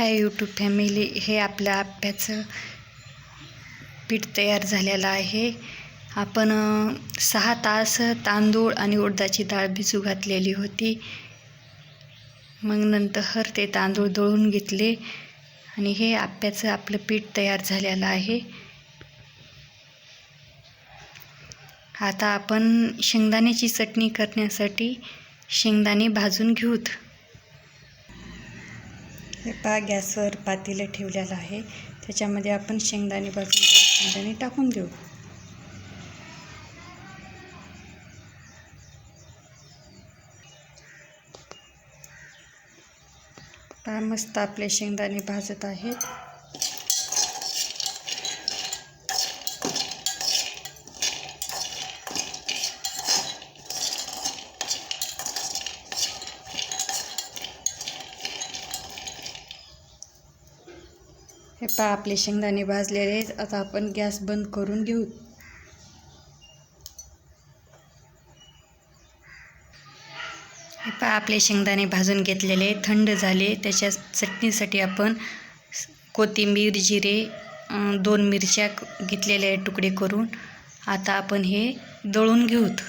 Hi YouTube family हे आपल्या आप्याचं पीठ तयार झालेलं आहे. आपण सहा तास तांदूळ आणि उडदाची डाळ भिजू घातलेली होती. मग नंतर ते तांदूळ दळून घेतले आणि हे आप्याचं आपलं पीठ तयार झालेलं आहे. आता आपण शेंगदाण्याची चटणी करण्यासाठी शेंगदाणे भाजून घेऊत. हे पहा गॅसवर पातेलं ठेवलेलं आहे. त्याच्यामध्ये आपण शेंगदाणे भाजून शेंगदाणे टाकून देऊ. पहा मस्त आपले शेंगदाणे भाजत आहेत. हे पहा आपले शेंगदाणे भाजलेले आहेत. आता आपण गॅस बंद करून घेऊ. हे पहा आपले शेंगदाणे भाजून घेतलेले थंड झाले. त्याच्या चटणीसाठी आपण कोथिंबीर जिरे दोन मिरच्या घेतलेल्या आहेत तुकडे करून. आता आपण हे दळून घेऊत.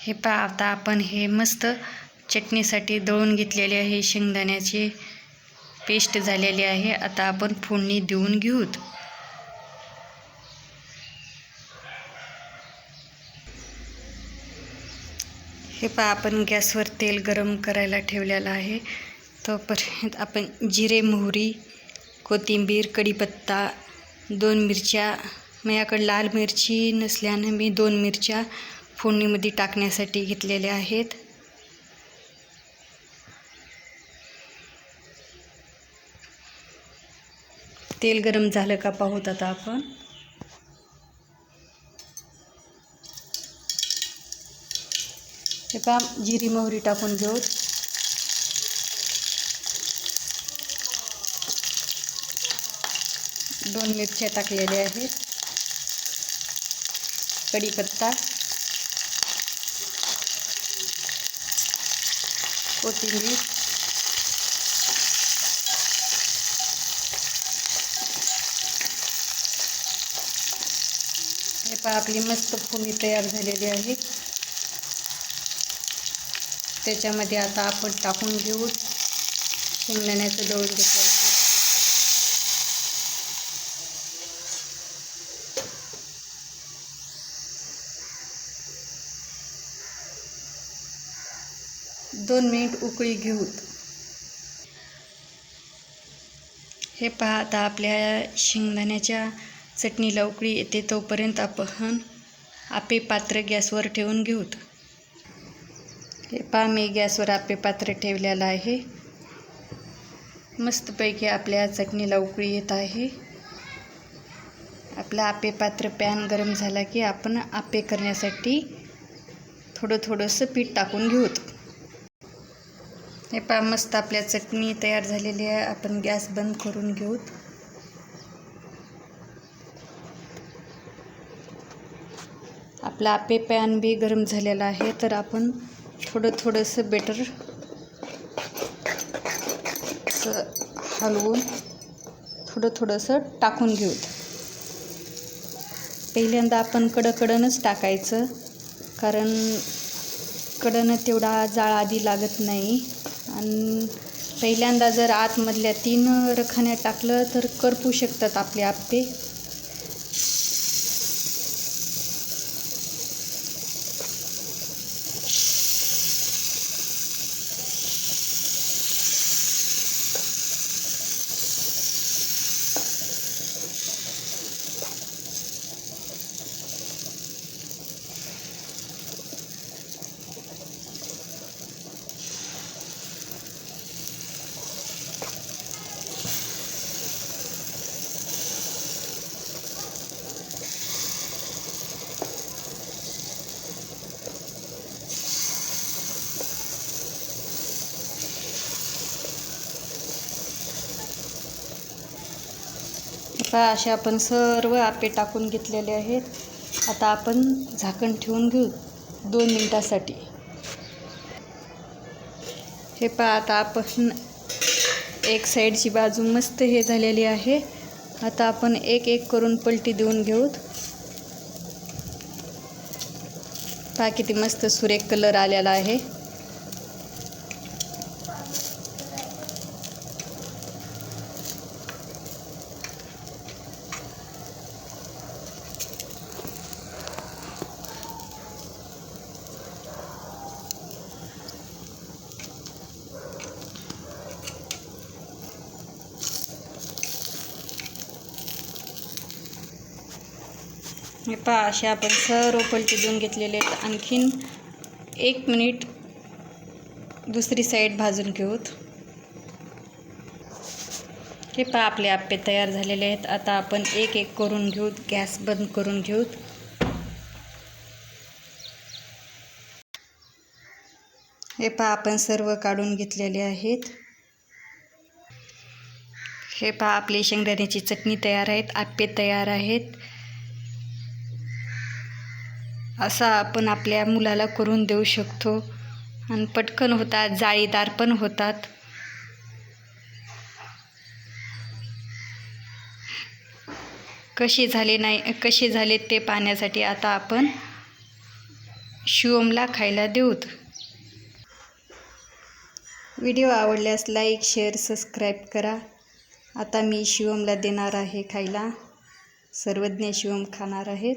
हे पहा आता आपण हे मस्त चटणीसाठी दळून घेतलेले आहे शेंगदाण्याचे पेस्ट झालेली आहे. आता आपण फोडणी देऊन घेऊत. हे पहा आपण गॅसवर तेल गरम करायला ठेवलेलं आहे. तोपर्यंत आपण जिरे मोहरी कोथिंबीर कढीपत्ता दोन मिरच्या माझ्याकडे लाल मिरची नसल्यानं मी दोन मिरच्या फोडणीमध्ये टाकण्यासाठी घेतलेल्या आहेत. तेल गरम झालं का पाहूत आता आपण. एका जिरी मोहरी टाकून घेऊ. दोन मिरच्या टाकलेल्या आहेत. कढीपत्ता कोथिंबीर. पहा आपली मस्त फोणी तयार झालेली आहे. त्याच्यामध्ये आता आपण टाकून घेऊ. शेंगदाण्याचं दळून घेतलं दोन मिनिट उकळी घेऊत हे पहा आता आपल्या शेंगदाण्याच्या चटणीला उकळी येते तोपर्यंत आपण आपे पात्र गॅसवर ठेवून घेऊत. हे पहा मी गॅसवर आपे पात्र ठेवलेलं आहे. मस्तपैकी आपल्या चटणीला उकळी येत आहे. आपला आपे पात्र पॅन गरम झाला की आपण आपे करण्यासाठी थोडं थोडंसं पीठ टाकून घेऊत. हे पहा मस्त आपल्या चटणी तयार झालेली आहे. आपण गॅस बंद करून घेऊत. आपला आपे पॅन बी गरम झालेला आहे तर आपण थोडं थोडंसं बेटर असं हलवून थोडं थोडंसं टाकून घेऊत. पहिल्यांदा आपण कडकडनच टाकायचं कारण कडनं तेवढा जाळ आधी लागत नाही. आणि पहिल्यांदा जर आतमधल्या तीन रखान्या टाकलं तर करपू शकतात आपले आप्पे आता असे आपण सर्व आपे टाकून घेतलेले आहेत. आता आपण झाकण ठेवून घेऊ दोन मिनटासाठी. हे पहा आता आपण एक साईडची बाजू मस्त हे झालेली आहे. आता आपण एक एक करून पलटी देऊन घेऊत. पहा किती मस्त सुरेख कलर आलेला आहे. हे पहा असे आपण सर्व पलटी देऊन घेतलेले आहेत. आणखीन एक मिनिट दुसरी साईड भाजून घेऊत. हे पहा आपले आप्पे तयार झालेले आहेत. आता आपण एक एक करून घेऊत. गॅस बंद करून घेऊत. हे पहा आपण सर्व काढून घेतलेले आहेत. हे पहा आपली शेंगदाण्याची चटणी तयार आहेत. आप्पे तयार आहेत. असा आपण आपल्या मुलाला करून देऊ शकतो. आणि पटकन होतात जाळीदार पण होतात. कसे झाले नाही कसे झाले ते पाहण्यासाठी आता आपण शिवमला खायला देऊत. व्हिडिओ आवडल्यास लाईक शेअर सबस्क्राईब करा. आता मी शिवमला देणार आहे खायला. सर्वज्ञ शिवम खाणार आहेत.